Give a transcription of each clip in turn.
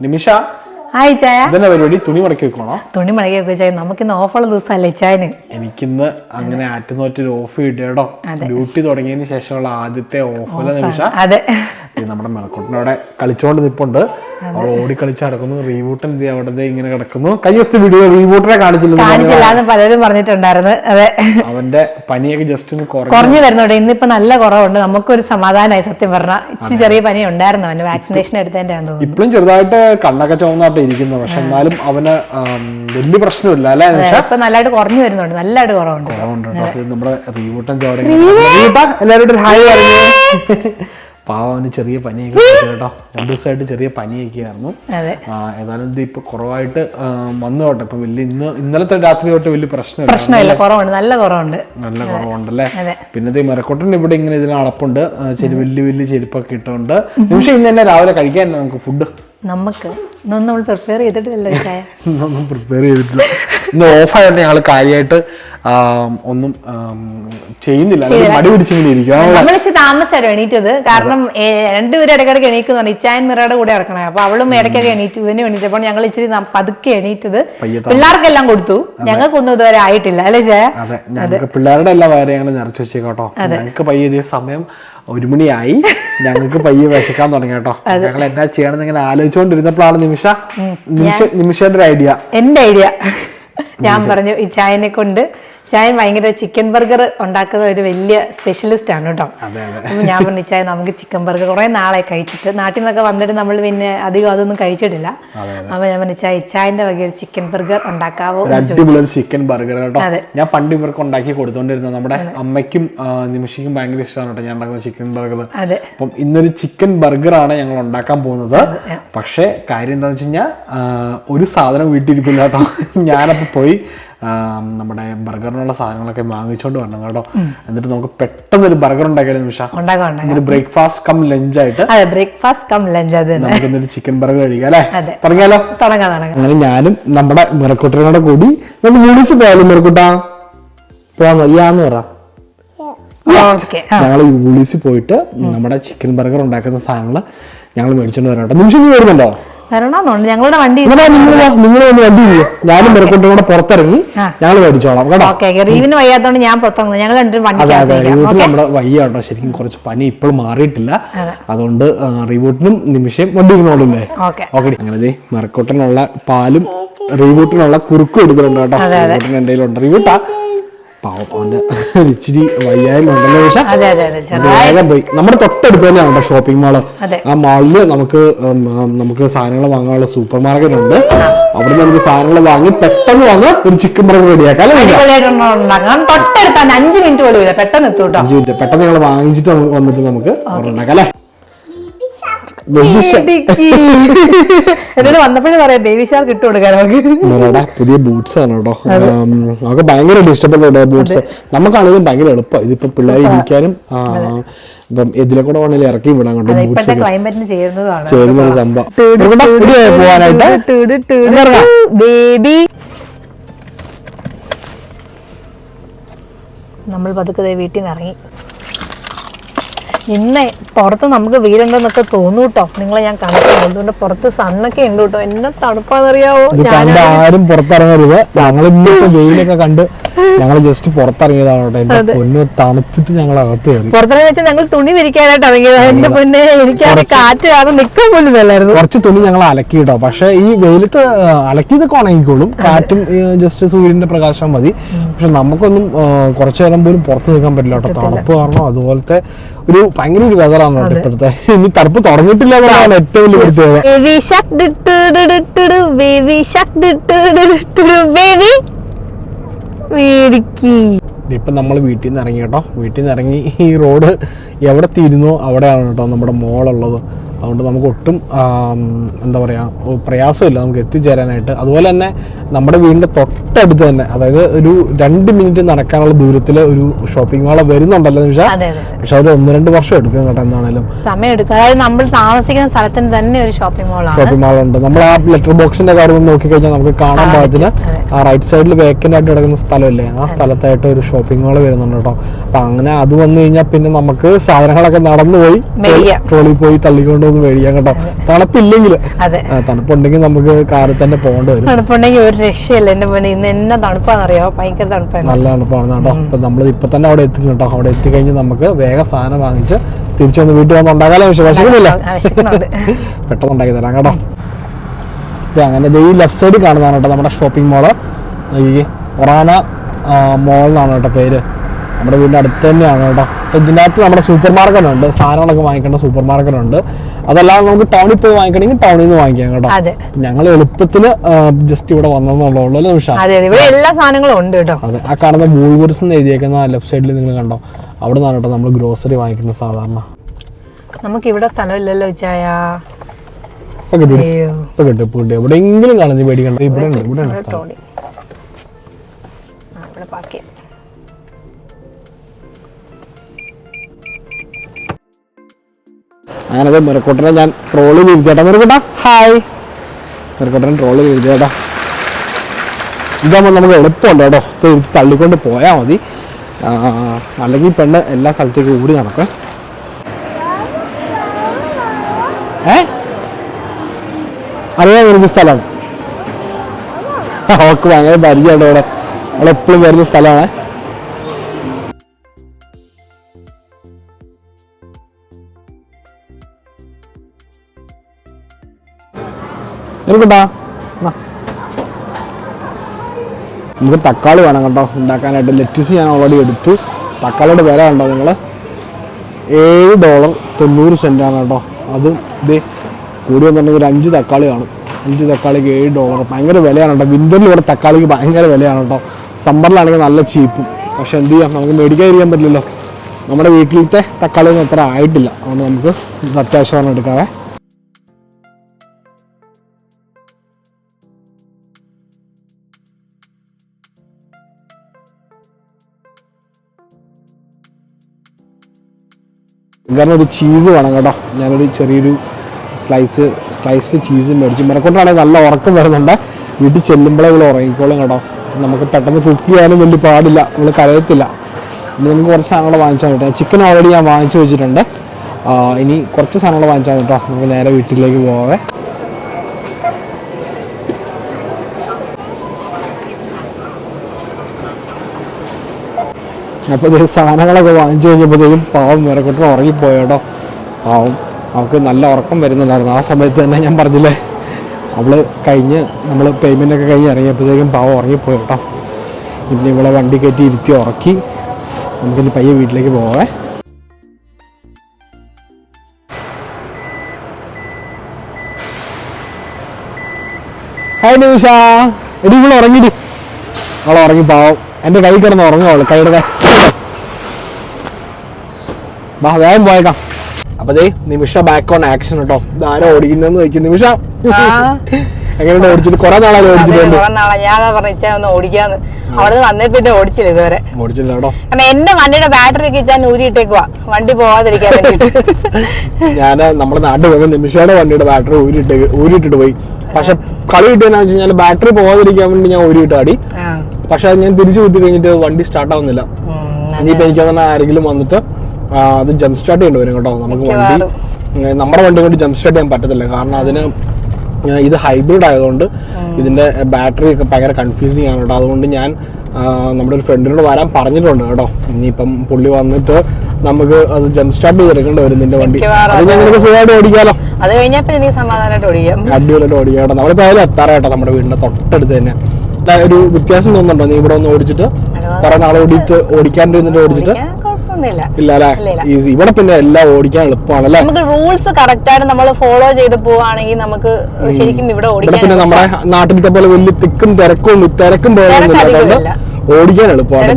നിമിഷ hi ചായ. ഇതന്നെ പരിപാടി? തുണി മടക്കി വെക്കണോ? തുണി മടക്കി വെക്കുക ചായ? നമുക്കിന്ന് ഓഫുള്ള ദിവസമല്ലേ ചായന്? എനിക്കിന്ന് അങ്ങനെ ആറ്റുനോറ്റൊരു ഓഫ് കിട്ടിയോ ഡ്യൂട്ടി തുടങ്ങിയതിന് ശേഷമുള്ള ആദ്യത്തെ ഓഫല്ല നിമിഷ? അതെ. ഇത് നമ്മുടെ മെറക്കുട്ടിനവിടെ കളിച്ചോണ്ട് നിപ്പുണ്ട്. അവൾ ഓടി കളിച്ച് നടക്കുന്നു. റീബൂട്ടൻ അവിടെ ഇങ്ങനെ കിടക്കുന്നു. കഴിഞ്ഞ വീഡിയോ റീബൂട്ടിനെ കാണിച്ചില്ല പലരും പറഞ്ഞിട്ടുണ്ടായിരുന്നു. അതെ. അവന്റെ പനിയൊക്കെ ജസ്റ്റ് ഒന്ന് കുറഞ്ഞു. വരുന്നുണ്ട്. ഇന്നിപ്പോ നല്ല കുറവുണ്ട്. നമുക്കൊരു സമാധാനമായി സത്യം പറഞ്ഞാൽ ഇച്ചിരി ചെറിയ പനി ഉണ്ടായിരുന്നു അവന് വാക്സിനേഷൻ എടുത്തതിന്റെ ഇപ്പോഴും ചെറുതായിട്ട് കണ്ണൊക്കെ ചുവന്നായിട്ട് ഇരിക്കുന്നു. പക്ഷെ എന്നാലും അവന് വലിയ പ്രശ്നമില്ല അല്ലെ ഇപ്പൊ നല്ലതായിട്ട് കുറഞ്ഞു വരുന്നുണ്ട്. നല്ലതായിട്ട് കുറവുണ്ട്. കുറവുണ്ട് നമ്മുടെ റീബൂട്ടൻ എല്ലാവരും ഹായ് പറഞ്ഞു. പാവം അവന് ചെറിയ പനിയൊക്കെ കേട്ടോ. രണ്ടു ദിവസമായിട്ട് ചെറിയ പനിയൊക്കെ ആയിരുന്നു അതെ. ആ, ഏതായാലും ഇത് ഇപ്പൊ കുറവായിട്ട് വന്നു കേട്ടോ ഇപ്പൊ വലിയ ഇന്ന് ഇന്നലത്തെ രാത്രി തൊട്ട് വലിയ പ്രശ്നമില്ല. പ്രശ്നമില്ല. കുറവുണ്ട്. നല്ല കുറവുണ്ട്. നല്ല കുറവുണ്ടല്ലേ? പിന്നെ ഇത് മെറക്കോട്ടൻ ഇവിടെ ഇങ്ങനെ ഇതിന് അളപ്പുണ്ട് ചെരി വലിയ വലിയ ചെരുപ്പൊക്കെ ഇട്ടുകൊണ്ട് നിമിഷം ഇന്ന് തന്നെ രാവിലെ കഴിക്കാൻ നമുക്ക് ഫുഡ് നമുക്ക് ഇന്നൊന്നും നമ്മൾ പ്രിപ്പയർ ചെയ്തിട്ടില്ലല്ലോ ഇന്നൊന്നും പ്രിപ്പയർ ചെയ്തിട്ടില്ല. ഇന്ന് ഓഫായിട്ട് ഞങ്ങൾ കാര്യമായിട്ട് ഒന്നും ചെയ്യുന്നില്ല. മടി പിടിച്ചിങ്ങനെ ഇരിക്കും. എണീറ്റത്. കാരണം രണ്ടുപേരും ഇടയ്ക്കിടയ്ക്ക് എണീക്കുന്നു ഇച്ചായൻ മിറയുടെ കൂടെ ഇറക്കണേ അപ്പൊ അവളും ഇടയ്ക്കൊക്കെ എണീറ്റു ഇവനും എണീറ്റപ്പോൾ ഞങ്ങൾ ഇച്ചിരി പതുക്കെ എണീറ്റത്. പിള്ളേർക്കെല്ലാം കൊടുത്തു. ഞങ്ങൾക്കൊന്നും ഇതുവരെ ആയിട്ടില്ല. അല്ലേ ജയ അതെ. ഞങ്ങൾക്ക് പിള്ളേരുടെ എല്ലാ വേറെ ഞങ്ങൾ നിറച്ചു വെച്ചേക്കോട്ടോ ഞങ്ങൾക്ക് പയ്യെ സമയം ഒരു മണിയായി. ഞങ്ങൾക്ക് പയ്യെ വിശക്കാൻ തുടങ്ങി കേട്ടോ. ഞങ്ങൾ എന്താ ചെയ്യണമെന്ന് ഇങ്ങനെ ആലോചിച്ചുകൊണ്ടിരുന്നപ്പോഴാണ് നിമിഷ. നിമിഷ നിമിഷന്റെ ഒരു ഐഡിയ. എന്റെ ഐഡിയ. ഞാൻ പറഞ്ഞു ഈ ചായനെ കൊണ്ട് ചായൻ ഭയങ്കര ചിക്കൻ ബർഗർ ഉണ്ടാക്കുന്ന ഒരു വലിയ സ്പെഷ്യലിസ്റ്റ് ആണ് കേട്ടോ. ഞാൻ പറഞ്ഞു ചായ നമുക്ക് ചിക്കൻ ബർഗർ കുറെ നാളെ കഴിച്ചിട്ട്. നാട്ടിൽ നിന്നൊക്കെ വന്നിട്ട് നമ്മൾ പിന്നെ അധികം അതൊന്നും കഴിച്ചിട്ടില്ല. അപ്പൊ ഞാൻ പറഞ്ഞു ചായ ചായന്റെ വക ഒരു ചിക്കൻ ബർഗർ ഉണ്ടാക്കാവോ ചിക്കൻ ബർഗർ കേട്ടോ ഞാൻ പണ്ട് ഇവർക്ക് ഉണ്ടാക്കി കൊടുത്തോണ്ടിരുന്നത്. നമ്മുടെ അമ്മയ്ക്കും നിമിഷിക്കും ഭയങ്കര ഇഷ്ടമാണ് കേട്ടോ ഞാൻ ഉണ്ടാക്കുന്ന ചിക്കൻ ബർഗർ അതെ. അപ്പം ഇന്നൊരു ചിക്കൻ ബർഗർ ആണ് ഞങ്ങൾ ഉണ്ടാക്കാൻ പോകുന്നത്. പക്ഷേ കാര്യം എന്താണെന്ന് വെച്ച് കഴിഞ്ഞാൽ ഒരു സാധനം വീട്ടിലിരിക്കില്ല കേട്ടോ. ഞാനപ്പോൾ പോയി നമ്മുടെ ബർഗറിനുള്ള സാധനങ്ങളൊക്കെ വാങ്ങിച്ചോണ്ട് വരണം കേട്ടോ. എന്നിട്ട് നമുക്ക് പെട്ടെന്ന് ഒരു ബർഗർ ഉണ്ടാക്കിയാലും നിമിഷം ബ്രേക്ക്ഫാസ്റ്റ് കം ലഞ്ച് ആയിട്ട് ബ്രേക്ക്ഫാസ്റ്റ് കം ലഞ്ച് അത് നമുക്ക് ചിക്കൻ ബർഗർ കഴിക്കാം അല്ലേ. തുടങ്ങിയാലോ? തുടങ്ങാം തുടങ്ങാം. അങ്ങനെ ഞാനും നമ്മുടെ മിറക്കുട്ടനോടെ കൂടി നമ്മൾ യൂണിസ് പോയാലും മിറക്കുട്ടാ പോവാൻ വയ്യാന്ന് പറ. ഞങ്ങൾ യൂണിസിൽ പോയിട്ട് നമ്മുടെ ചിക്കൻ ബർഗർ ഉണ്ടാക്കുന്ന സാധനങ്ങൾ ഞങ്ങൾ മേടിച്ചോണ്ട് വരാം കേട്ടോ. നിമിഷം നീ വരുന്നുണ്ടോ? വരണമെന്നുണ്ട് ഞങ്ങളുടെ വണ്ടി നിങ്ങൾ വന്ന് വണ്ടി ഞാനും പുറത്തിറങ്ങി ഞങ്ങൾ മേടിച്ചോളാം കേട്ടോ? ഓക്കെ റീവിന് വയ്യാത്തോണ്ട് ഞാൻ ഞങ്ങൾ രണ്ടും അതെ നമ്മുടെ വയ്യാട്ടോ ശരിക്കും കുറച്ച് പനി ഇപ്പോഴും മാറിയിട്ടില്ല. അതുകൊണ്ട് റീബൂട്ടിനും നിമിഷം വണ്ടി ഇരുന്നോളില്ലേ ഓക്കെ. ഓക്കെ അങ്ങനെ മറക്കോട്ടനുള്ള പാലും റീബൂട്ടിനുള്ള കുറുക്കും എടുത്തിട്ടുണ്ട് കേട്ടോ. റീബൂട്ടിന് കയ്യിലുണ്ട്. റീബൂട്ടാ പാവം അവന്റെ ഇച്ചിരി വയ്യായ്മയുണ്ടല്ലോ പക്ഷേ വേഗം പോയി. നമ്മുടെ തൊട്ടടുത്ത് തന്നെയാണ് കേട്ടോ ഷോപ്പിംഗ് മാൾ. ആ മാളിൽ നമുക്ക് നമുക്ക് സാധനങ്ങൾ വാങ്ങാനുള്ള സൂപ്പർ മാർക്കറ്റ് ഉണ്ട്. അവിടെ നമുക്ക് സാധനങ്ങൾ വാങ്ങി പെട്ടെന്ന് വന്ന് ഒരു ചിക്കൻ ബർഗർ റെഡിയാക്കാം തൊട്ടടുത്താണ് അഞ്ച് മിനിറ്റ് പോലും പെട്ടെന്ന് എത്തും അഞ്ച് മിനിറ്റ് പെട്ടെന്ന് ഞങ്ങൾ വാങ്ങിച്ചിട്ട് വന്നിട്ട് നമുക്ക് ഉണ്ടാക്കാം അല്ലേ? എന്നോട് വന്നപ്പോഴും പറയാം ബേബി ഷാർക്ക് ഇട്ട് കൊടുക്കാൻ നമുക്ക് പുതിയ ബൂട്ട്സ് ആണ് കേട്ടോ. നമുക്ക് ഭയങ്കര ഇഷ്ടപ്പെട്ട ബൂട്ട്സ് നമുക്കാണെങ്കിലും ഭയങ്കര എളുപ്പം. ഇതിപ്പോ പിള്ളേർ ഇരിക്കാനും ആ, ഇപ്പം ഇതിലെ കൂടെ വേണമെങ്കിൽ ഇറക്കി വിടാൻ കേട്ടോ ബൂട്ട്സ് ചേരുന്നതാണ്. സംഭവം. പോവാനായിട്ട്. ബേബി നമ്മൾ പതുക്കെ വീട്ടിൽ നിന്ന് ഇറങ്ങി. ഇന്ന് പുറത്ത് നമുക്ക് വെയിലുണ്ടെന്നൊക്കെ തോന്നു കേട്ടോ നിങ്ങളെ ഞാൻ കണ്ടിട്ടുണ്ട്. അതുകൊണ്ട് പുറത്ത് സണ്ണൊക്കെ ഉണ്ട് കേട്ടോ. എന്നെ തണുപ്പാന്നറിയാവോ ആരും പുറത്തിറങ്ങരുത്. ഞങ്ങൾ വെയിലൊക്കെ കണ്ട് ഞങ്ങൾ ജസ്റ്റ് പുറത്തിറങ്ങിയതാണ് കേട്ടോ. എന്റെ പൊന്നു തണുത്തിട്ട് ഞങ്ങൾ അകത്ത് കയറി. പുറത്തിറങ്ങി വെച്ചാൽ ഞങ്ങൾ തുണി വിരിക്കാനായിട്ട് ഇറങ്ങിയത്. എന്റെ പൊന്നെ എനിക്കാണ് കാറ്റ് കാരണം നിൽക്കാൻ പോലും കുറച്ച് തുണി ഞങ്ങൾ അലക്കി കേട്ടോ. പക്ഷെ ഈ വെയിലത്ത് അലക്കിയതൊക്കെ ഉണങ്ങിക്കോളും. കാറ്റും ജസ്റ്റ് സൂര്യന്റെ പ്രകാശം മതി. പക്ഷെ നമുക്കൊന്നും കുറച്ചു നേരം പോലും പുറത്ത് നിൽക്കാൻ പറ്റില്ല കേട്ടോ. തണുപ്പ് കാരണം അതുപോലത്തെ ഒരു ഭയങ്കര ഒരു വെതറാണ് കേട്ടോ ഇപ്പോഴത്തെ. ഇനി തണുപ്പ് തുടങ്ങിയിട്ടില്ല എന്നുള്ളതാണ് ഏറ്റവും വലിയ പ്രത്യേകത baby shark baby shark baby മേടിക്കി ഇപ്പം നമ്മൾ വീട്ടിൽ നിന്ന് ഇറങ്ങി കേട്ടോ. വീട്ടിൽ നിന്ന് ഇറങ്ങി ഈ റോഡ് എവിടെ തീരുന്നോ അവിടെയാണ് കേട്ടോ നമ്മുടെ മോളുള്ളത്. അതുകൊണ്ട് നമുക്ക് ഒട്ടും എന്താ പറയുക പ്രയാസമില്ല നമുക്ക് എത്തിച്ചേരാനായിട്ട്. അതുപോലെ തന്നെ നമ്മുടെ വീടിന്റെ തൊട്ടടുത്ത് തന്നെ അതായത് ഒരു രണ്ട് മിനിറ്റ് നടക്കാനുള്ള ദൂരത്തിൽ ഒരു ഷോപ്പിംഗ് മാൾ വരുന്നുണ്ടല്ലോ എന്ന് അതെ പക്ഷെ അവർ ഒന്ന് രണ്ട് വർഷം എടുക്കും കേട്ടോ എന്താണേലും. സമയം എടുക്കും. അതായത് നമ്മൾ താമസിക്കുന്ന സ്ഥലത്തിന് തന്നെ ഒരു ഷോപ്പിംഗ് മാൾ ഷോപ്പിംഗ് മാൾ ഉണ്ട്. നമ്മൾ ആ ലെറ്റർ ബോക്സിന്റെ കാര്യം നോക്കി നോക്കിക്കഴിഞ്ഞാൽ നമുക്ക് കാണാൻ പാകത്തിന് ആ റൈറ്റ് സൈഡിൽ വേക്കന്റ് ആയിട്ട് കിടക്കുന്ന സ്ഥലമല്ലേ? ആ സ്ഥലത്തായിട്ട് ഒരു ഷോപ്പിംഗ് മാൾ വരുന്നുണ്ട് കേട്ടോ. അപ്പൊ അങ്ങനെ അത് വന്നു കഴിഞ്ഞാൽ പിന്നെ നമുക്ക് സാധനങ്ങളൊക്കെ നടന്നു പോയി ട്രോളിൽ പോയി തള്ളിക്കൊണ്ട് ഒന്ന് മേടിക്കാം കേട്ടോ. തണുപ്പില്ലെങ്കിൽ തണുപ്പുണ്ടെങ്കിൽ നമുക്ക് കാറിൽ തന്നെ പോകേണ്ടി വരും. തണുപ്പുണ്ടെങ്കിൽ ഒരു രക്ഷയില്ല. എന്റെ മോനെ ഇന്ന് എന്നെ തണുപ്പാന്ന് അറിയാം ഭയങ്കര തണുപ്പാണ് നല്ല തണുപ്പാണ് കേട്ടോ. അപ്പൊ നമ്മൾ ഇപ്പൊ തന്നെ അവിടെ എത്തും കേട്ടോ. അവിടെ എത്തിക്കഴിഞ്ഞ് നമുക്ക് വേഗം സാധനം വാങ്ങിച്ച് തിരിച്ചു വന്ന് വീട്ടിൽ വന്ന് ഉണ്ടാക്കാലോ പക്ഷെ വിശക്കുന്നില്ല പെട്ടെന്ന് ഉണ്ടാക്കി തരാം കേട്ടോ. അങ്ങനെ ഈ ലെഫ്റ്റ് സൈഡിൽ കാണുന്നതാണ് കേട്ടോ നമ്മുടെ ഷോപ്പിംഗ് മോൾ ഈ ഒറാന മോൾ എന്നാണ് കേട്ടോ പേര്. നമ്മുടെ വീടിന്റെ അടുത്ത് തന്നെയാണ് കേട്ടോ. അപ്പോൾ ഇതിനകത്ത് നമ്മുടെ സൂപ്പർ മാർക്കറ്റ് ഉണ്ട് സാധനങ്ങളൊക്കെ വാങ്ങിക്കേണ്ട സൂപ്പർ മാർക്കറ്റ് ഉണ്ട് അതല്ലാതെ നമുക്ക് ടൗണിൽ പോയി വാങ്ങിക്കണമെങ്കിൽ ടൗണിൽ നിന്ന് വാങ്ങിക്കാം കേട്ടോ. ഞങ്ങൾ എളുപ്പത്തിൽ ജസ്റ്റ് ഇവിടെ വന്നതെന്നുള്ളൂ അല്ലേ നിമിഷം? ഇവിടെ എല്ലാ സാധനങ്ങളും ഉണ്ട് കേട്ടോ. അതെ. ആ കാണുന്ന വൂൾവർസ് എന്ന് എഴുതിയേക്കുന്ന ലെഫ്റ്റ് സൈഡിൽ നിങ്ങൾ കണ്ടോ? അവിടെ നിന്നാണ് കേട്ടോ നമ്മൾ ഗ്രോസറി വാങ്ങിക്കുന്ന സാധാരണ. നമുക്ക് ഇവിടെ സ്ഥലമില്ലല്ലോ ചായ എവിടെയെങ്കിലും കാണുന്നത് പേടിക്കണ്ട. ഇവിടെ ഉണ്ട് ഇവിടെ ഉണ്ട് അങ്ങനെ അത് മെറക്കോട്ടനെ ഞാൻ ട്രോളിൽ വിരിച്ചേട്ടാ. മെറക്കോട്ട? ഹായ്. മെറുക്കൂട്ടൻ ട്രോളിൽ വിരിച്ചേട്ടാ. ഇതാകുമ്പോൾ നമുക്ക് എളുപ്പമുണ്ട് കേട്ടോ. ഇത് ഇരുത്തി തള്ളിക്കൊണ്ട് പോയാൽ മതി. അല്ലെങ്കിൽ പെണ്ണ് എല്ലാ സ്ഥലത്തേക്കും ഓടി നടക്കും. ഏ? അറിയാൻ വരുന്ന സ്ഥലമാണ്. അവൾക്ക് ഭയങ്കര പരിചയമുണ്ട് ഇവിടെ. അവളെപ്പോഴും വരുന്ന സ്ഥലമാണ്. എനിക്കുണ്ടാ നമുക്ക് തക്കാളി വേണം കേട്ടോ ഉണ്ടാക്കാനായിട്ട്. ലെറ്റിസ് ഞാൻ ഓൾറെഡി എടുത്തു. തക്കാളിയുടെ വില കണ്ടോ നിങ്ങൾ ഏഴ് ഡോളർ തൊണ്ണൂറ് സെന്റാണ് കേട്ടോ. അത് ഇതേ കൂടി വന്നിട്ടുണ്ടെങ്കിൽ ഒരു അഞ്ച് തക്കാളി കാണും അഞ്ച് തക്കാളിക്ക് ഏഴ് ഡോളർ ഭയങ്കര വിലയാണ് കേട്ടോ. വിന്ററിൽ ഇവിടെ തക്കാളിക്ക് ഭയങ്കര വിലയാണ് കേട്ടോ. സമ്മറിലാണെങ്കിൽ നല്ല ചീപ്പും പക്ഷെ എന്ത് ചെയ്യാം? നമുക്ക് മേടിക്കാതിരിക്കാൻ പറ്റില്ലല്ലോ. നമ്മുടെ വീട്ടിലത്തെ തക്കാളി ഒന്നും അത്ര ആയിട്ടില്ല. അതുകൊണ്ട് നമുക്ക് അത്യാവശ്യമാണ് എടുക്കാവേ. കാരണം ഒരു ചീസ് വേണം കേട്ടോ. ഞാനൊരു ചെറിയൊരു സ്ലൈസ് സ്ലൈസ്ഡ് ചീസ് മേടിച്ചു. മരക്കൊണ്ടാണെങ്കിൽ നല്ല ഉറക്കം വരുന്നുണ്ട്. വീട്ടിൽ ചെല്ലുമ്പോഴേ ഇവിടെ ഉറങ്ങിക്കോളും കേട്ടോ. നമുക്ക് പെട്ടെന്ന് കുക്ക് ചെയ്യാനും വലിയ പാടില്ല. നമ്മൾ കരയത്തില്ല. ഇനി നമുക്ക് കുറച്ച് സാധനങ്ങൾ വാങ്ങിച്ചാൽ കേട്ടോ ചിക്കൻ ഓൾറെഡി ഞാൻ വാങ്ങിച്ചു വെച്ചിട്ടുണ്ട്. ഇനി കുറച്ച് സാധനങ്ങൾ വാങ്ങിച്ചാൽ കേട്ടോ. നമുക്ക് നേരെ വീട്ടിലേക്ക് പോവാവേ. അപ്പോൾ ഇത് സാധനങ്ങളൊക്കെ വാങ്ങിച്ചു കഴിഞ്ഞപ്പോഴത്തേക്കും പാവം വിറക്കൊട്ടും ഉറങ്ങിപ്പോയോട്ടോ പാവം. അവൾക്ക് നല്ല ഉറക്കം വരുന്നുണ്ടായിരുന്നു. ആ സമയത്ത് തന്നെ ഞാൻ പറഞ്ഞില്ലേ അവൾ കഴിഞ്ഞ് നമ്മൾ പേയ്മെന്റൊക്കെ കഴിഞ്ഞ് ഇറങ്ങിയപ്പോഴത്തേക്കും പാവം ഉറങ്ങിപ്പോയോട്ടോ ഇനി ഇവളെ വണ്ടി കയറ്റി ഇരുത്തി ഉറക്കി നമുക്കിനി പയ്യെ വീട്ടിലേക്ക് പോവേ. ഹായ് നിമിഷ. എടി ഇവിടെ ഉറങ്ങിടി. അവൾ ഉറങ്ങി പാവം. എന്റെ കൈ കിടന്ന് ഉറങ്ങുള്ളൂ കൈയുടെ കൈ വാ വേഗം പോയേക്കാം അപ്പൊ ദേ നിമിഷ ബാക്ക് ഓൺ ആക്ഷൻ കേട്ടോ ഇതാരോ ഓടിക്കുന്നെന്ന് ചോദിക്കും. നിമിഷ. എങ്ങനെയുണ്ട് ഓടിച്ചിട്ട്? കുറെ നാളായി ഓടിച്ചിട്ടുണ്ട് കുറെ നാളെ ഞാൻ പറഞ്ഞാ ഒന്ന് ഓടിക്കാന്ന്. അവിടെ വന്നേ പിന്നെ ഓടിച്ചില്ല ഇതുവരെ. ഓടിച്ചില്ല കേട്ടോ. കാരണം എന്റെ വണ്ടിയുടെ ബാറ്ററി ഒക്കെ ഞാൻ ഊരിയിട്ടേക്കുവാ വണ്ടി പോവാതിരിക്കാൻ ഞാൻ നമ്മുടെ നാട്ടിൽ പോകുമ്പോൾ നിമിഷയുടെ വണ്ടിയുടെ ബാറ്ററി ഊരിയിട്ട് ഊരിയിട്ടിട്ട് പോയി. പക്ഷെ കളി കിട്ടിയെന്ന് വെച്ച് കഴിഞ്ഞാൽ ബാറ്ററി പോവാതിരിക്കാൻ വേണ്ടി ഞാൻ ഊരിയിട്ട് ആടി പക്ഷെ അത് ഞാൻ തിരിച്ചു കുത്തി കഴിഞ്ഞിട്ട് വണ്ടി സ്റ്റാർട്ട് ആവുന്നില്ല. ഇനിയിപ്പോ എനിക്ക് തന്നെ ആരെങ്കിലും വന്നിട്ട് അത് ജംപ് സ്റ്റാർട്ട് ചെയ്യേണ്ടി വരും കേട്ടോ. നമുക്ക് വണ്ടി നമ്മുടെ വണ്ടി കൊണ്ട് ജംപ് സ്റ്റാർട്ട് ചെയ്യാൻ പറ്റത്തില്ല. കാരണം അതിന് ഇത് ഹൈബ്രിഡ് ആയതുകൊണ്ട് ഇതിന്റെ ബാറ്ററി ഒക്കെ ഭയങ്കര കൺഫ്യൂസിങ് ആണ് കേട്ടോ. അതുകൊണ്ട് ഞാൻ നമ്മുടെ ഒരു ഫ്രണ്ടിനോട് വരാൻ പറഞ്ഞിട്ടുണ്ട് കേട്ടോ. ഇനിയിപ്പം പുള്ളി വന്നിട്ട് നമുക്ക് അത് ജംപ് സ്റ്റാർട്ട് ചെയ്തെടുക്കേണ്ടി വരും നിന്റെ വണ്ടി. മിക്കവാറും അത് ഞങ്ങൾക്ക് സുഖമായിട്ട് ഓടിക്കാലോ. അത് കഴിഞ്ഞാൽ അടിപൊളിയായിട്ട് ഓടിക്കാം കേട്ടോ. നമ്മളിപ്പോ അതിൽ എത്താറാട്ടോ നമ്മുടെ വീടിന്റെ തൊട്ടടുത്ത് തന്നെ. ഒരു വ്യത്യാസം തോന്നുന്നുണ്ടോ? നീ ഇവിടെ ഒന്ന് ഓടിച്ചിട്ട്? കുറെ നാളെ ഓടിച്ച് ഓടിക്കാണ്ടിരുന്നിട്ട് ഓടിച്ചിട്ട്? ഇല്ല അല്ലേ? ഈസി ഇവിടെ പിന്നെ എല്ലാം ഓടിക്കാൻ എളുപ്പമാണ് അല്ലേ? നമുക്ക് റൂൾസ് കറക്റ്റ് ആയിട്ട് നമ്മൾ ഫോളോ ചെയ്ത് പോവാണെങ്കിൽ നമുക്ക് ശരിക്കും ഇവിടെ ഓടിക്കാൻ പിന്നെ നമ്മുടെ നാട്ടിലത്തെ പോലെ വലിയ തിക്കും തിരക്കും തിരക്കും തിരക്കധികമില്ല. ഓടിക്കാൻ എളുപ്പമാണ്.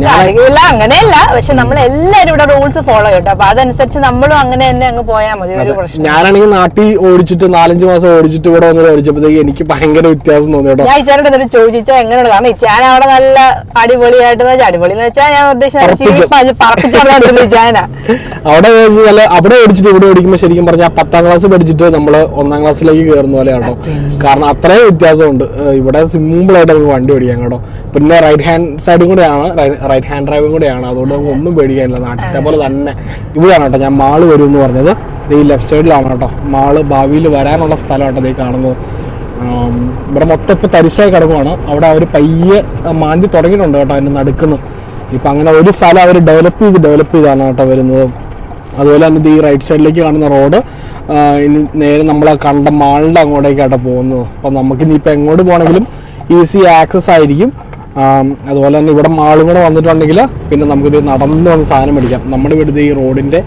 അങ്ങനെയല്ല. പക്ഷെ നമ്മൾ എല്ലാരും ഇവിടെ റൂൾസ് ഫോളോ ചെയ്യട്ടോ അപ്പൊ അതനുസരിച്ച് നമ്മളും അങ്ങനെ തന്നെ അങ്ങ് പോയാൽ മതി ഒരു പ്രശ്നം ഞാനാണെങ്കിൽ നാട്ടിൽ ഓടിച്ചിട്ട് നാലഞ്ച് മാസം ഓടിച്ചിട്ട് ഇവിടെ വന്നിട്ട് ഓടിച്ചപ്പോഴത്തേക്ക് എനിക്ക് ഭയങ്കര വ്യത്യാസം തോന്നി കേട്ടോ. ഞാൻ ഇച്ചാരോട് എന്നിട്ട് ചോദിച്ചാൽ എങ്ങനെയാണ്? കാരണം ഇച്ചാൻ അവിടെ നല്ല അടിപൊളിയായിട്ട് അടിപൊളി എന്ന് വെച്ചാൽ ഞാൻ ഉദ്ദേശിച്ചാണ് അവിടെ വെച്ചാൽ അവിടെ ഓടിച്ചിട്ട് ഇവിടെ ഓടിക്കുമ്പോൾ ശരിക്കും പറഞ്ഞാൽ പത്താം ക്ലാസ് പഠിച്ചിട്ട് നമ്മൾ ഒന്നാം ക്ലാസ്സിലേക്ക് കയറുന്ന പോലെയാണോ കാരണം അത്രയും വ്യത്യാസമുണ്ട്. ഇവിടെ സിമ്പിൾ ആയിട്ട് നമുക്ക് വണ്ടി ഓടിക്കാം കേട്ടോ. പിന്നെ റൈറ്റ് ഹാൻഡ് സൈഡും കൂടെയാണ് റൈറ്റ് ഹാൻഡ് ഡ്രൈവും കൂടെയാണ്. അതുകൊണ്ട് നമുക്ക് ഒന്നും പേടിക്കാനില്ല നാട്ടിലത്തെ പോലെ തന്നെ ഇവിടെയാണ് കേട്ടോ ഞാൻ മാൾ വരും എന്ന് പറഞ്ഞത് ഈ ലെഫ്റ്റ് സൈഡിലാണ് കേട്ടോ. മാൾ ഭാവിയിൽ വരാനുള്ള സ്ഥലമാണ് കേട്ടോ ഈ കാണുന്നത് ഇവിടെ മൊത്തം ഇപ്പോൾ തരിശായി കിടക്കുവാണ്. അവിടെ അവർ പയ്യെ മാന്തി തുടങ്ങിയിട്ടുണ്ട് കേട്ടോ അതിന് നടക്കുന്നു. ഇപ്പം അങ്ങനെ ഒരു സ്ഥലം അവർ ഡെവലപ്പ് ചെയ്ത് ഡെവലപ്പ് ചെയ്താണ് കേട്ടോ വരുന്നത്. അതുപോലെ തന്നെ ഈ റൈറ്റ് സൈഡിലേക്ക് കാണുന്ന റോഡ് ഇനി നേരെ നമ്മൾ കണ്ട മാളിന്റെ അങ്ങോട്ടേക്കാട്ടോ പോകുന്നത്. അപ്പം നമുക്കിനി ഇപ്പം എങ്ങോട്ട് പോകണമെങ്കിലും ഈസി ആക്സസ് ആയിരിക്കും. അതുപോലെ തന്നെ ഇവിടെ കൂടെ വന്നിട്ടുണ്ടെങ്കിൽ പിന്നെ നമുക്കിത് നടന്ന് വന്ന് സാധനം മേടിക്കാം. നമ്മുടെ വീട് ഈ റോഡിന്റെ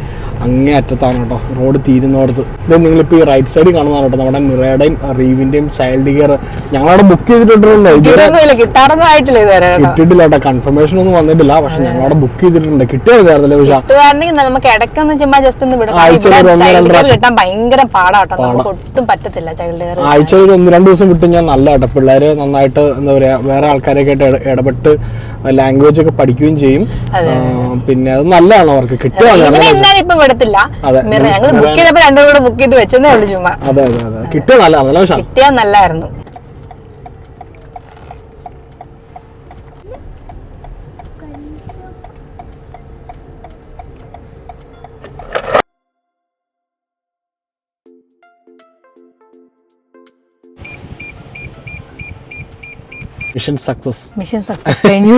അങ്ങേ അറ്റത്താണ് കേട്ടോ. റോഡ് തീരുന്നോടത്ത്. ഇത് നിങ്ങളിപ്പോൾ ഈ റൈറ്റ് സൈഡിൽ കാണുന്നതാണ് കേട്ടോ. നമ്മുടെ മിറയുടെയും റീവിന്റെയും സൈൽഡ് ഗിയർ ഞങ്ങളവിടെ ബുക്ക് ചെയ്തിട്ടുണ്ട് ഇതുവരെ ഇതൊന്നുമില്ല കിട്ടാറൊന്നും ആയിട്ടില്ല കിട്ടിയിട്ടില്ല കേട്ടോ. കൺഫർമേഷൻ ഒന്നും വന്നിട്ടില്ല. പക്ഷെ ഞങ്ങളവിടെ ബുക്ക് ചെയ്തിട്ടുണ്ട്. കിട്ടിയതായിരുന്നല്ലേ പക്ഷേ നമുക്ക് ഇടയ്ക്കൊന്ന് ചുമ്മാ ജസ്റ്റ് ഒന്ന് വിടാം. ആഴ്ചയിൽ ഒന്ന് രണ്ട് കെയർ പ്രാവശ്യം. കിട്ടാൻ ഭയങ്കര പാടാട്ടോ ഒട്ടും പറ്റത്തില്ല ചൈൽഡ് കെയർ ആഴ്ചയിൽ ഒന്ന് രണ്ട് ദിവസം കിട്ടും ഞാൻ നല്ല കേട്ടോ. പിള്ളേർ നന്നായിട്ട് എന്താ പറയാ വേറെ ആൾക്കാരൊക്കെ ആയിട്ട് ഇടപെട്ട് ലാംഗ്വേജ് ഒക്കെ പഠിക്കുകയും ചെയ്യും. പിന്നെ അത് നല്ലതാണ് അവർക്ക്. കിട്ടുകയാണ് ഇവനെ എന്തായാലും ഇപ്പം അതെ. ഞങ്ങൾ ബുക്ക് ചെയ്തപ്പോ രണ്ടും കൂടെ ബുക്ക് ചെയ്ത് വെച്ചെന്നേ ഉള്ളു ചുമ്മാ. അതെ അതെ അതെ. കിട്ടിയ നല്ലതാണ് നല്ല പക്ഷേ കിട്ടിയാൽ നല്ലായിരുന്നു മിഷൻ സക്സസ് മിഷൻ സക്സസ് കഴിഞ്ഞു.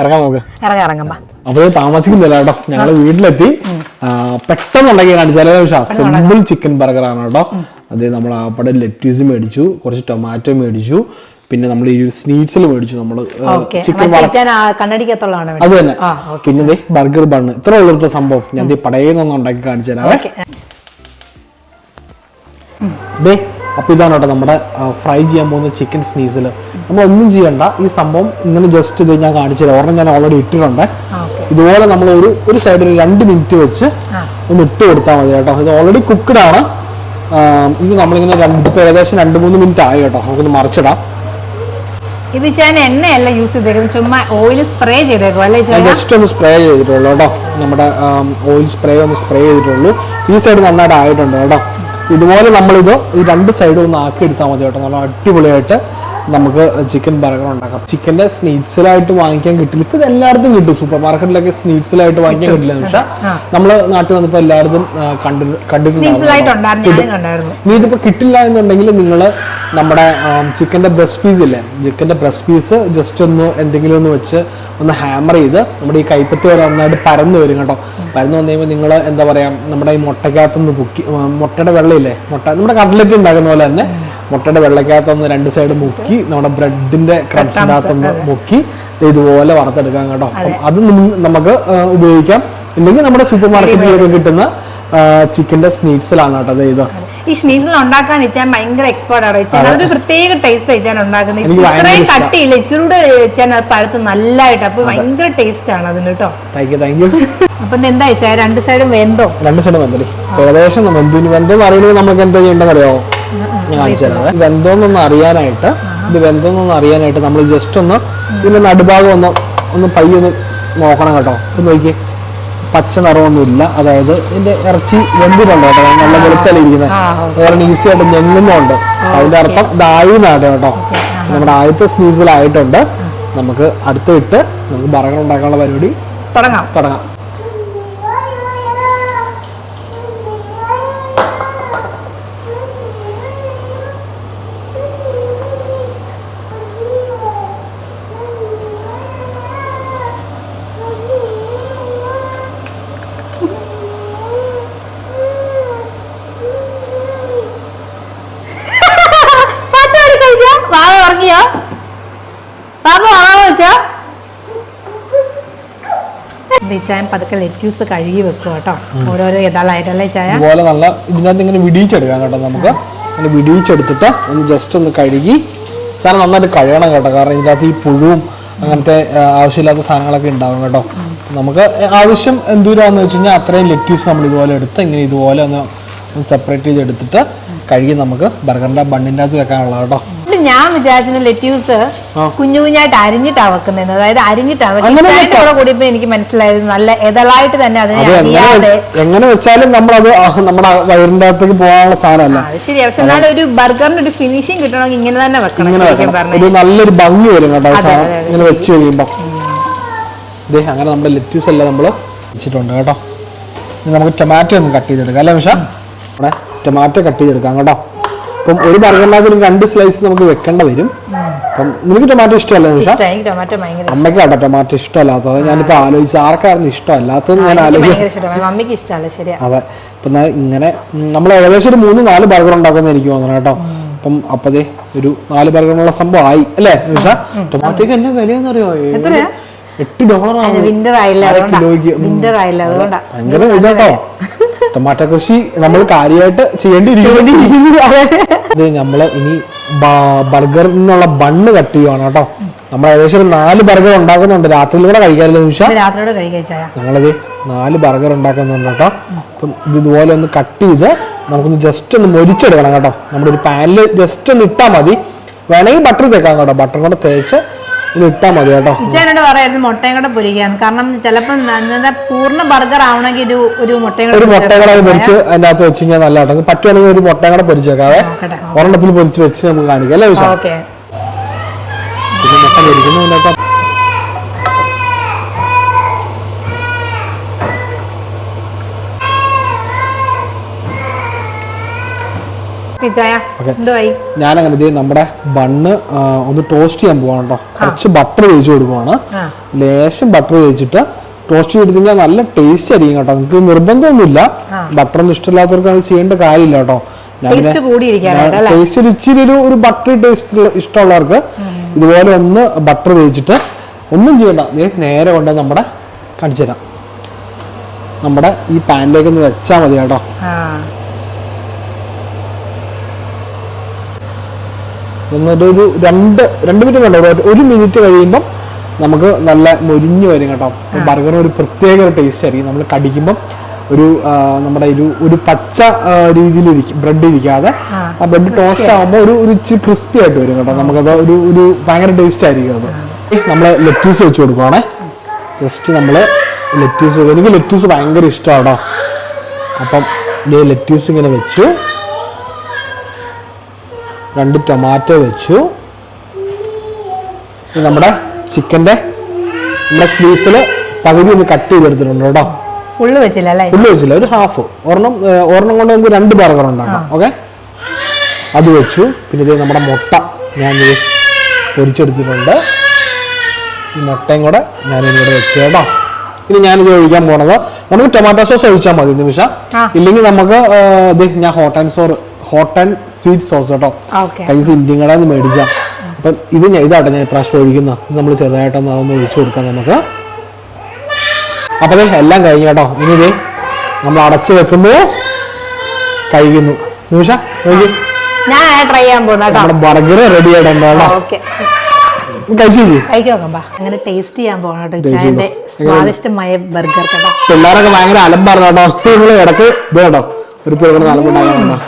ഇറങ്ങാൻ നോക്ക് ഇറങ്ങാം ഇറങ്ങാം. അപ്പോൾ താമസിക്കുന്നില്ല കേട്ടോ. ഞങ്ങൾ വീട്ടിലെത്തി. പെട്ടെന്ന് ഉണ്ടാക്കി കാണിച്ചാലേ സിമ്പിൾ ചിക്കൻ ബർഗർ ആണ് കേട്ടോ. അത് നമ്മൾ ആപ്പടെ ലെറ്റീസ് മേടിച്ചു കുറച്ച് ടൊമാറ്റോ മേടിച്ചു പിന്നെ നമ്മൾ ഈ സ്നീറ്റ്സിൽ മേടിച്ചു നമ്മൾ ചിക്കൻ അത് തന്നെ. പിന്നെ ബർഗർ ബണ്ണ് ഇത്ര ഉള്ളൊരു സംഭവം. ഞാൻ പടയിൽ പടയെന്നൊന്നും ഉണ്ടാക്കി കാണിച്ചു തരാവേ. ഓക്കെ. ദേ അപ്പൊ ഇതാണ് കേട്ടോ നമ്മുടെ ഫ്രൈ ചെയ്യാൻ പോകുന്ന ചിക്കൻ സ്നീസിൽ നമ്മൾ ഒന്നും ചെയ്യണ്ട. ഈ സംഭവം ഇങ്ങനെ ജസ്റ്റ് ഇത് ഞാൻ കാണിച്ചു തരാം ഒരെണ്ണം ഞാൻ ഓൾറെഡി ഇട്ടിട്ടുണ്ട്. ഇതുപോലെ നമ്മൾ ഒരു ഒരു സൈഡിൽ രണ്ട് മിനിറ്റ് വെച്ച്. ഒന്ന് ഇട്ട് കൊടുത്താൽ മതി കേട്ടോ. ഇത് ഓൾറെഡി കുക്ക്ഡ് ആണ്. ഇത് നമ്മളിങ്ങനെ രണ്ട് ഏകദേശം രണ്ട് മൂന്ന് മിനിറ്റ് ആയി കേട്ടോ. നമുക്കൊന്ന് മറിച്ചിടാം. ഇത് ഞാൻ എണ്ണയല്ല യൂസ് ചെയ്തേക്കുന്നത്. ചുമ്മാ ഓയിൽ സ്പ്രേ ചെയ്തേക്കും അല്ലേ ജസ്റ്റ് ഒന്ന് സ്പ്രേ ചെയ്തിട്ടുള്ളൂ കേട്ടോ. നമ്മുടെ ഓയിൽ സ്പ്രേ ഒന്ന് സ്പ്രേ ചെയ്തിട്ടുള്ളൂ. ഈ സൈഡ് നന്നായിട്ട് ആയിട്ടുണ്ട് കേട്ടോ. ഇതുപോലെ നമ്മളിത് ഈ രണ്ട് സൈഡും ഒന്ന് ആക്കി എടുത്താൽ മതി കേട്ടോ. നല്ല അടിപൊളിയായിട്ട് നമുക്ക് ചിക്കൻ ബർഗർ ഉണ്ടാക്കാം. ചിക്കന്റെ സ്നീറ്റ്സിലായിട്ട് വാങ്ങിക്കാൻ കിട്ടില്ല. ഇപ്പം എല്ലായിടത്തും കിട്ടും. സൂപ്പർ മാർക്കറ്റിലൊക്കെ സ്നീറ്റ്സിലായിട്ട് വാങ്ങിക്കാൻ കിട്ടില്ല. പക്ഷേ. നമ്മൾ നാട്ടിൽ വന്നപ്പോൾ എല്ലായിടത്തും കണ്ടു കണ്ടിട്ടുണ്ടായിരുന്നു. ഇനി ഇതിപ്പോൾ കിട്ടില്ല എന്നുണ്ടെങ്കിൽ നിങ്ങൾ നമ്മുടെ ചിക്കന്റെ ബ്രസ്റ്റ് പീസ് ഇല്ലേ? ചിക്കന്റെ ബ്രസ്റ്റ് പീസ് ജസ്റ്റ് ഒന്ന് എന്തെങ്കിലും ഒന്ന് വെച്ച് ഒന്ന് ഹാമർ ചെയ്ത് നമ്മുടെ ഈ കൈപ്പത്തി വരെ നന്നായിട്ട് പരന്ന് വരും കേട്ടോ. പരന്നു വന്നു കഴിയുമ്പോൾ നിങ്ങൾ എന്താ പറയുക നമ്മുടെ ഈ മുട്ടക്കകത്തൊന്ന് പൊക്കി ആ, മുട്ടയുടെ വെള്ളമില്ലേ മുട്ട നമ്മുടെ കടലൊക്കെ ഉണ്ടാക്കുന്ന പോലെ തന്നെ മുട്ടയുടെ വെള്ളക്കകത്തൊന്ന് രണ്ട് സൈഡ് മുക്കി നമ്മുടെ ബ്രെഡിന്റെ ക്രംസിനകത്തൊന്ന് മുക്കി ഇതുപോലെ വറുത്തെടുക്കാം കേട്ടോ. അപ്പം അത് നമുക്ക് ഉപയോഗിക്കാം. ഇല്ലെങ്കിൽ നമ്മുടെ സൂപ്പർ മാർക്കറ്റിലൊക്കെ കിട്ടുന്ന ചിക്കന്റെ സ്നീറ്റ്സിലാണ് കേട്ടോ. ഇത്. ഈ സ്നീറ്റ്സിൽ ഉണ്ടാക്കാൻ ഇച്ചാൻ ഭയങ്കര എക്സ്പേർട്ട് ആണ് ഇച്ചാൻ. അതൊരു പ്രത്യേക ടേസ്റ്റ് ഇച്ചാൻ ഉണ്ടാക്കുന്നത്. ഇത്രയും. കട്ടിയില്ല. ഇച്ചിരൂടെ ഇച്ചാൻ അത് പഴുത്ത് നല്ലതായിട്ട് അപ്പൊ ഭയങ്കര ടേസ്റ്റ് ആണ് അതിന് കേട്ടോ. അപ്പൊ എന്താ ഇച്ചാ രണ്ട് സൈഡും വെന്തോ? രണ്ട് സൈഡും വെന്തോ ഏകദേശം വെന്തം. അറിയുന്നത് നമുക്ക് എന്താ ചെയ്യേണ്ടത് അറിയോ ഞാൻ കാണിച്ചു തരാം വെന്തോന്നൊന്ന് അറിയാനായിട്ട് ഇത് വെന്തോന്നൊന്ന് അറിയാനായിട്ട് നമ്മൾ ജസ്റ്റ് ഒന്ന് ഇതിന്റെ നടുഭാഗം ഒന്ന് ഒന്ന് പയ്യൊന്ന് നോക്കണം കേട്ടോ. ഒന്ന് നോക്കി പച്ച നിറമൊന്നുമില്ല അതായത് ഇതിന്റെ ഇറച്ചി വെന്തിട്ടുണ്ട് കേട്ടോ. നല്ല വെളുത്തലിരിക്കുന്നത് അതുപോലെ ഈസി ആയിട്ട് ഞെങ്ങുന്നുണ്ട് അതിന്റെ അർത്ഥം ഇതായിന്നാണ് കേട്ടോ. നമ്മുടെ ആദ്യത്തെ സ്നീസിലായിട്ടുണ്ട് നമുക്ക് അടുത്തിട്ട് നമുക്ക് ബർഗർ ഉണ്ടാക്കാനുള്ള പരിപാടി തുടങ്ങാം. തുടങ്ങാം പാട്ട് പാടി കഴിഞ്ഞാ ഉറങ്ങിയോ പാപ്പ ഉറങ്ങാൻ വെച്ചാ ചായ പതുക്കെ ലെറ്റ്യൂസ് കഴുകി വെക്കും കേട്ടോ. ഓരോരോ യഥാളായിട്ടല്ലേ ചായ? ഇതുപോലെ നല്ല ഇതിനകത്ത് ഇങ്ങനെ വിടിയിച്ചെടുക്കാം കേട്ടോ നമുക്ക്. അങ്ങനെ വിടിയിച്ചെടുത്തിട്ട് ഒന്ന് ജസ്റ്റ് ഒന്ന് കഴുകി. സാധനം നന്നായിട്ട് കഴുകണം കേട്ടോ കാരണം ഇതിനകത്ത് ഈ പുഴുവും അങ്ങനത്തെ ആവശ്യമില്ലാത്ത സാധനങ്ങളൊക്കെ ഉണ്ടാവും കേട്ടോ. നമുക്ക് ആവശ്യം എന്തൂരാന്ന് വെച്ച് കഴിഞ്ഞാൽ അത്രയും ലെറ്റ്യൂസ് നമ്മൾ ഇതുപോലെ എടുത്ത് ഇങ്ങനെ ഇതുപോലെ ഒന്ന് സെപ്പറേറ്റ് ചെയ്ത് എടുത്തിട്ട് കഴുകി നമുക്ക് ബർഗറിന്റെ ബണ്ണിന്റെ അകത്ത് വെക്കാനുള്ള കേട്ടോ. ഇത് ഞാൻ വിചാരിച്ചത് ലെറ്റ്യൂസ്. കുഞ്ഞു കുഞ്ഞായിട്ട് അരിഞ്ഞിട്ടാ വെക്കുന്നത് അതായത് അരിഞ്ഞിട്ടാണ്. കൂടെ കൂടിയപ്പോ എനിക്ക് മനസ്സിലായത് നല്ല എതളായിട്ട് തന്നെ അതിനെ അറിയാതെ. എങ്ങനെ വെച്ചാലും നമ്മളത് ആ, നമ്മുടെ വയറിന്റെ അകത്തേക്ക് പോകാനുള്ള സാധനമല്ല. ശരി പക്ഷെ എന്നാലും ഒരു ബർഗറിന്റെ ഒരു ഫിനിഷിംഗ് കിട്ടണമെങ്കിൽ ഇങ്ങനെ തന്നെ വെക്കണം ഒരു നല്ലൊരു ഭംഗി വരും കേട്ടോ. ഇങ്ങനെ വെച്ച് കഴിയുമ്പോ. ഇതേ അങ്ങനെ നമ്മുടെ ലെറ്റ്യൂസ് എല്ലാം നമ്മൾ വെച്ചിട്ടുണ്ട് കേട്ടോ. നമുക്ക് ടൊമാറ്റോ ഒന്ന് കട്ട് ചെയ്തെടുക്കാം. അല്ലേ മിഷ നമ്മുടെ ടൊമാറ്റോ കട്ട് ചെയ്തെടുക്കാം കേട്ടോ. അപ്പം ഒരു ബർഗറിനകത്ത് രണ്ട് സ്ലൈസ് നമുക്ക് വെക്കേണ്ട വരും. അപ്പം നിനക്ക് ടൊമാറ്റോ ഇഷ്ടമല്ല അമ്മയ്ക്ക് കേട്ടോ ടൊമാറ്റോ ഇഷ്ടമല്ലാത്തത്? ഞാനിപ്പോൾ ആലോചിച്ച് ആർക്കായിരുന്നു ഇഷ്ടമല്ലാത്തത് ഞാൻ ആലോചിക്കും അതെ. അപ്പം ഇങ്ങനെ നമ്മൾ ഏകദേശം ഒരു മൂന്ന് നാല് ബർഗർ ഉണ്ടാക്കുന്ന എനിക്ക് തോന്നണം കേട്ടോ. അപ്പം അപ്പതേ ഒരു നാല് ബർഗറിനുള്ള സംഭവം ആയി അല്ലേ നിമിഷ ടൊമാറ്റോക്ക് എന്നെ വിലയെന്ന് അറിയോ? എട്ട് ഡോളറാണ് വിന്റർ ആയില്ല കിലോയ്ക്ക്. ഉം. വിന്റർ ആയില്ല അതുകൊണ്ടാ. ഭയങ്കര ഇതാട്ടോ. ടൊമാറ്റോ കൃഷി നമ്മൾ കാര്യമായിട്ട് ചെയ്യേണ്ടിയിരിക്കുന്നു. അത്. നമ്മൾ ഇനി ബർഗറിനുള്ള ബണ്ണ് കട്ട് ചെയ്യുവാണ് കേട്ടോ. നമ്മൾ ഏകദേശം ഒരു നാല് ബർഗർ ഉണ്ടാക്കുന്നുണ്ട്. രാത്രിയിൽ കൂടെ കഴിക്കാറില്ല നിമിഷം? ഞങ്ങളത് രാത്രിയോട് കഴിക്കാൻ ചായ. ഞങ്ങളിത് നാല് ബർഗർ ഉണ്ടാക്കുന്നുണ്ട് കേട്ടോ. അപ്പം ഇത് ഇതുപോലെ ഒന്ന് കട്ട് ചെയ്ത് നമുക്കൊന്ന് ജസ്റ്റ് ഒന്ന് മൊരിച്ചെടുക്കണം കേട്ടോ. നമ്മുടെ ഒരു പാനിൽ ജസ്റ്റ് ഒന്ന് ഇട്ടാൽ മതി. വേണമെങ്കിൽ ബട്ടർ തേക്കാം കേട്ടോ. ബട്ടർ കൊണ്ട് തേച്ച് ഇത് ഇട്ടാൽ മതി കേട്ടോ. ഇച്ചാനോട് പറയായിരുന്നു മുട്ടയും കൂടെ പൊരിക്കാൻ. കാരണം ചിലപ്പം എന്താ പൂർണ ബർഗർ ആവണമെങ്കിൽ ഒരു ഒരു മുട്ടയും ഒരു മുട്ടയും കൂടെ പൊരിച്ച് അതിന്റെ അകത്ത് വെച്ച് കഴിഞ്ഞാൽ നല്ല കേട്ടോ. പറ്റുവാണെങ്കിൽ ഒരു മുട്ടയും കൂടെ പൊരിച്ച് വെക്കാതെ ഒരെണ്ണത്തിൽ പൊരിച്ച് വെച്ച് നമുക്ക് കാണിക്കാം. അല്ലേ വിശാൽ പിന്നെ മുട്ട പൊരിക്കുന്നില്ല കേട്ടോ ചായ Okay. എന്തുവായി ഞാനങ്ങനെ നമ്മുടെ ബണ്ണ് ഒന്ന് ടോസ്റ്റ് ചെയ്യാൻ പോവാണ് കേട്ടോ കുറച്ച് ബട്ടർ തേച്ച് കൊടുക്കുവാണ്. ലേശം ബട്ടർ തേച്ചിട്ട് ടോസ്റ്റ് ചെയ്ത് കഴിഞ്ഞാൽ നല്ല ടേസ്റ്റ് ആയിരിക്കും കേട്ടോ നിങ്ങൾക്ക് നിർബന്ധമൊന്നുമില്ല. ബട്ടർ ഒന്നും ഇഷ്ടമില്ലാത്തവർക്ക് അത് ചെയ്യേണ്ട കാര്യമില്ല കേട്ടോ ടേസ്റ്റ് ഒരു ഇച്ചിരി ഒരു ഒരു ബട്ടർ ടേസ്റ്റ് ഇഷ്ടമുള്ളവർക്ക് ഇതുപോലെ ഒന്ന് ബട്ടർ തേച്ചിട്ട് ഒന്നും ചെയ്യണ്ട. നേരെ കൊണ്ട് നമ്മുടെ കാണിച്ചു തരാം നമ്മുടെ ഈ പാനിലേക്ക് ഒന്ന് വെച്ചാൽ മതി കേട്ടോ എന്നിട്ട് ഒരു രണ്ട് രണ്ട് മിനിറ്റ് വേണ്ട. ഒരു- മിനിറ്റ് കഴിയുമ്പം നമുക്ക് നല്ല മൊരിഞ്ഞ് വരും കേട്ടോ. ബർഗറിന് ഒരു പ്രത്യേക ഒരു ടേസ്റ്റ് ആയിരിക്കും. നമ്മൾ കടിക്കുമ്പം ഒരു നമ്മുടെ ഒരു ഒരു പച്ച രീതിയിലിരിക്കും ബ്രെഡ് ഇരിക്കാതെ ആ ബ്രെഡ് ടോസ്റ്റ് ആകുമ്പോൾ ഒരു ഒരു ഇച്ചിരി ക്രിസ്പി ആയിട്ട് വരും കേട്ടോ. നമുക്കത് ഒരു ഒരു ഭയങ്കര ടേസ്റ്റ് ആയിരിക്കും അത്. നമ്മൾ ലെറ്റീസ് വെച്ച് കൊടുക്കുവാണേ. ജസ്റ്റ് നമ്മൾ ലെറ്റീസ് എനിക്ക് ലെറ്റീസ് ഭയങ്കര ഇഷ്ടമാണ് കേട്ടോ. അപ്പം ഇതേ ലെറ്റീസ് ഇങ്ങനെ വെച്ചു രണ്ട് ടൊമാറ്റോ വെച്ചു. നമ്മുടെ ചിക്കന്റെ നമ്മുടെ സ്ലീവ്സിൽ പകുതി ഒന്ന് കട്ട് ചെയ്തെടുത്തിട്ടുണ്ട് കേട്ടോ. ഫുള്ള് വെച്ചില്ല അല്ലേ? ഫുള്ള് വെച്ചില്ല ഒരു ഹാഫ് ഒരെണ്ണം ഒരെണ്ണം കൊണ്ട് നമുക്ക് രണ്ട് ബർഗർ ഉണ്ടാക്കാം ഓക്കെ അത് വെച്ചു. പിന്നെ ഇത് നമ്മുടെ മുട്ട ഞാൻ പൊരിച്ചെടുത്തിട്ടുണ്ട്. ഈ മുട്ടയും കൂടെ ഞാൻ ഇവിടെ വെച്ചു കേട്ടോ. ഇനി ഞാനിത് ഒഴിക്കാൻ പോണത്. നമുക്ക് ടൊമാറ്റോ സോസ് ഒഴിച്ചാൽ മതി നിമിഷം. ഇല്ലെങ്കിൽ നമുക്ക് ഞാൻ hot and sour hot and sweet sauce കേട്ടോ കൈസ് ഇന്ത്യൻ കടയിൽ നിന്ന് മേടിച്ച. അപ്പം ഇത് ഞാൻ ഇതാട്ടെ ഞാൻ പ്രാവശ്യം ഒഴിക്കുന്ന. നമ്മൾ ചെറുതായിട്ടൊന്ന് അതൊന്ന് ഒഴിച്ചു കൊടുക്കാം നമുക്ക്. അപ്പം എല്ലാം കഴിഞ്ഞു കേട്ടോ. ഇനി ഇതേ നമ്മൾ അടച്ചു വെക്കുന്നു. കഴിക്കുന്നു നിമിഷ നോക്കി ഞാൻ ട്രൈ ചെയ്യാൻ പോകുന്ന നമ്മുടെ ബർഗർ റെഡി ആയിട്ടുണ്ടോ അങ്ങനെ ടേസ്റ്റ് ചെയ്യാൻ പോകണം കേട്ടോ. ഇച്ചായന്റെ സ്വാദിഷ്ടമായ ബർഗർ കേട്ടോ. പിള്ളേരൊക്കെ ഭയങ്കര അലമ്പായിരുന്നു കേട്ടോ. ഇടയ്ക്ക് ഇത് കേട്ടോ. ഒരു തീർക്കുന്ന അലമ്പുണ്ടായിരുന്നു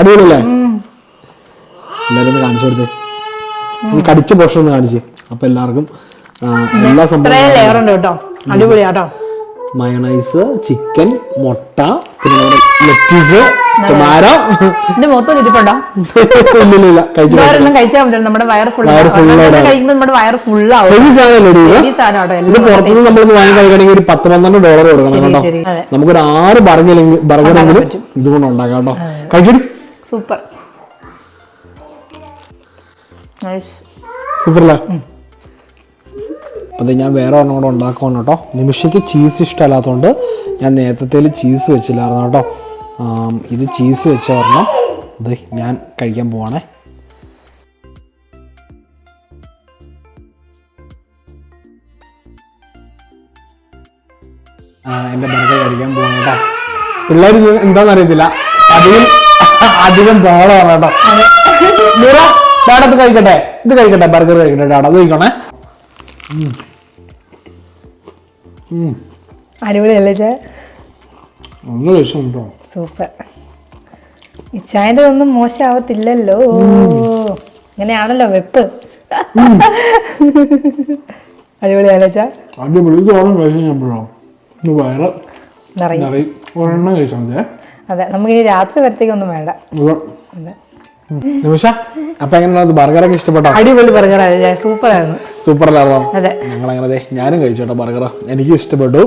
അടിപൊളിയല്ലേ? എല്ലാവരും ഒന്ന് കാണിച്ചു കൊടുത്തേ. ഇത് കടിച്ച പോർഷൻ ഒന്ന് കാണിച്ചേ. അപ്പൊ എല്ലാവർക്കും എല്ലാ സംഭവം കേട്ടോ. മയണൈസ് ചിക്കൻ മുട്ട പിന്നെ ലെറ്റീസ് ടൊമാറ്റോ എന്റെ മൊത്തം ഇരിപ്പുണ്ടോ? ഇല്ലില്ല കഴിച്ചു കഴിച്ചാൽ മതി. നമ്മുടെ വയർ ഫുൾ വയറ് full ആവും. കഴിക്കുമ്പോൾ നമ്മുടെ ഇത്? പുറത്തുനിന്ന് വാങ്ങി കഴിക്കണമെങ്കിൽ ഒരു പത്ത് പന്ത്രണ്ട് ഡോളർ കൊടുക്കണം കേട്ടോ. നമുക്കൊരു ആറ് ബർഗറെങ്കിലും ബർഗറെങ്കിലും. ഇതുകൊണ്ട് ഉണ്ടാക്കാം കേട്ടോ. കഴിച്ചു സൂപ്പർ. സൂപ്പറല്ലേ? അപ്പം ഞാൻ വേറെ ഒരെണ്ണം കൂടെ ഉണ്ടാക്കുവാണ് കേട്ടോ. നിമിഷയ്ക്ക് ചീസ് ഇഷ്ടമല്ലാത്തതുകൊണ്ട് ഞാൻ നേരത്തെ ചീസ് വെച്ചില്ലായിരുന്നു കേട്ടോ. ഇത് ചീസ് വെച്ച ഒരെണ്ണം ഇത് ഞാൻ കഴിക്കാൻ പോവാണേ. എന്റെ ബർഗർ കഴിക്കാൻ പോവാണ് കേട്ടോ. പിള്ളേർ എന്താണെന്ന് അറിയത്തില്ല അധികം അധികം ബഹളമാണ് കേട്ടോ. നൂറ ഇത് കഴിക്കട്ടെ. ഇത് കഴിക്കട്ടെ ബർഗർ കഴിക്കട്ടെ ചേട്ടാ അത് കഴിക്കണേ. അടിപൊളിയല്ലേ ചേ നല്ല രസം കേട്ടോ. സൂപ്പർ. ഇച്ചായന്റെ ഒന്നും മോശമാവത്തില്ലല്ലോ ഇങ്ങനെയാണല്ലോ വെപ്പ്. അടിപൊളി ചോറും ഇത് വയറ് നിറയും. നിറയും. ഒരെണ്ണം കഴിച്ചാൽ മതിയേ. അതെ നമുക്കിനി രാത്രി വരത്തേക്കൊന്നും വേണ്ട. അതെ. നിമിഷ അപ്പൊ എങ്ങനെയാണ് ബർഗറൊക്കെ ഇഷ്ടപ്പെട്ടോ? അടിപൊളി ബർഗറായിരുന്നു സൂപ്പർ ആയിരുന്നു സൂപ്പർ അല്ലായിരുന്നോ അതെ. ഞങ്ങൾ അങ്ങനെ ഞാനും കഴിച്ചോട്ടോ ബർഗറോ. എനിക്ക് ഇഷ്ടപ്പെട്ടു.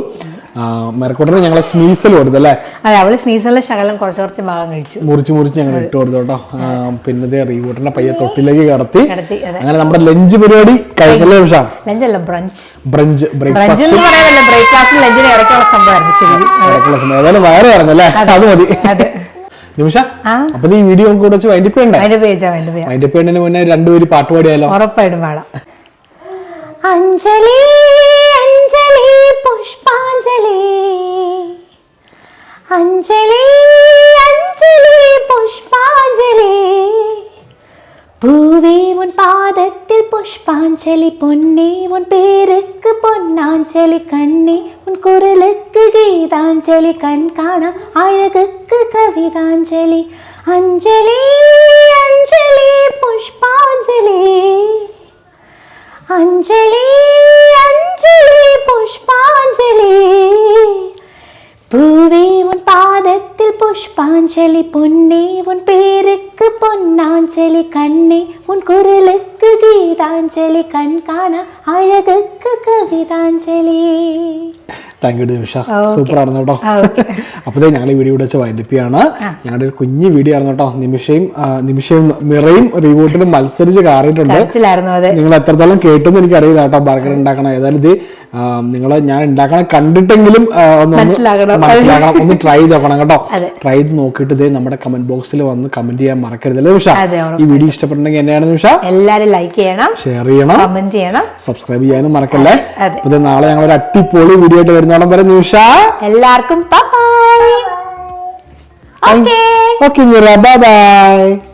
മെറക്കൂട്ടന് ഞങ്ങളെ സ്നീസൽ കൊടുത്തല്ലേ അതെ അവൾ സ്നീസലിന്റെ ശകലം കുറച്ച് കുറച്ച് ഭാഗം കഴിച്ചു. മുറിച്ച് മുറിച്ച് ഞങ്ങൾ ഇട്ട് കൊടുത്തു കേട്ടോ. പിന്നെ ദേ റീവൂട്ടറിനെ പയ്യെ തൊട്ടിലേക്ക് കടത്തി. കിടത്തി അങ്ങനെ നമ്മുടെ ലഞ്ച് പരിപാടി കഴിഞ്ഞല്ലേ നിമിഷ? ലഞ്ചല്ല ബ്രഞ്ച്. ബ്രഞ്ച് ബ്രഞ്ച് ബ്രേക്ക്ഫാസ്റ്റ് ലഞ്ചിന് ഇടയ്ക്കുള്ള സംഭവമായിരുന്നു ശരി. ഏതായാലും വയറ് ഇറങ്ങല്ലേ അത് മതി. അതെ. നിമിഷ അപ്പൊ ഈ വീഡിയോ നമുക്ക് കുറച്ച് വൈൻഡിപ്പ് ചെയ്യണ്ടേ? വൈൻഡിപ്പ് ചെയ്യുന്നതിന് മുന്നേ രണ്ടുപേര് പാട്ട് പാടിയാലോ? ഉറപ്പായിട്ടും പാടാം. അഞ്ജലി புஷ்பாஞ்சலி. அஞ்சலி அஞ்சலி புஷ்பாஞ்சலி. பூவே உன் பாதத்தில் புஷ்பாஞ்சலி பொன்னே உன் பேருக்கு பொன்னாஞ்சலி கண்ணே உன் குரலுக்கு கீதாஞ்சலி கண் காணா அழகுக்கு கவிதாஞ்சலி. அஞ்சலி அஞ்சலி புஷ்பாஞ்சலி. அஞ்சலி पुष्पांजली पुष्पांजली भुवी उन புஷ்பாஞ்சலி பொன்னே உன் பேருக்கு பொன்னாஞ்சலி கண்ணே உன் குரலுக்கு கீதாஞ்சலி கண் காண அழகுக்கு கவிதாஞ்சலி thank you Nimisha Okay. Super ആയിരുന്നു കേട്ടോ ആ, okay. അപ്പോൾ ഞങ്ങൾ ഈ വീഡിയോ ഇവിടെ വെച്ച് വൈൻഡിപ്പ് ചെയ്യാണ് ഞങ്ങളുടെ ഒരു കുഞ്ഞു വീഡിയോ ആയിരുന്നു കേട്ടോ നിമിഷയും ആ, നിമിഷയും മിറയും റീവൂട്ടിലും മത്സരിച്ച് കാറിയിട്ടുണ്ട് കരച്ചിലായിരുന്നു അത് നിങ്ങൾ എത്രത്തോളം കേട്ടെന്ന് എനിക്ക് അറിയില്ല കേട്ടോ ബർഗർ ഉണ്ടാക്കണം ഏതായാലും ഇത് നിങ്ങൾ ഞാൻ ഉണ്ടാക്കണം കണ്ടിട്ടെങ്കിലും ഒന്ന് മനസ്സിലാക്കണം. ഒന്ന് ട്രൈ ചെയ്ത് നോക്കണം കേട്ടോ ട്രൈ ചെയ്ത് നോക്കിയിട്ട് ഇതേ നമ്മുടെ കമന്റ് ബോക്സിൽ വന്ന് കമന്റ് ചെയ്യാൻ മറക്കരുത് അല്ലേ നിമിഷ ഈ വീഡിയോ ഇഷ്ടപ്പെട്ടുണ്ടെങ്കിൽ എന്നെയാണ് നിമിഷ എല്ലാരും ലൈക്ക് ചെയ്യണം. ഷെയർ ചെയ്യണം. കമന്റ് ചെയ്യണം. സബ്സ്ക്രൈബ് ചെയ്യാനും മറക്കല്ലേ. അപ്പൊ നാളെ ഞങ്ങൾ ഒരു അടിപൊളി വീഡിയോ ആയിട്ട് വരുന്നോളം വരെ നിമിഷ എല്ലാവർക്കും ഓക്കേ ബൈ ബൈ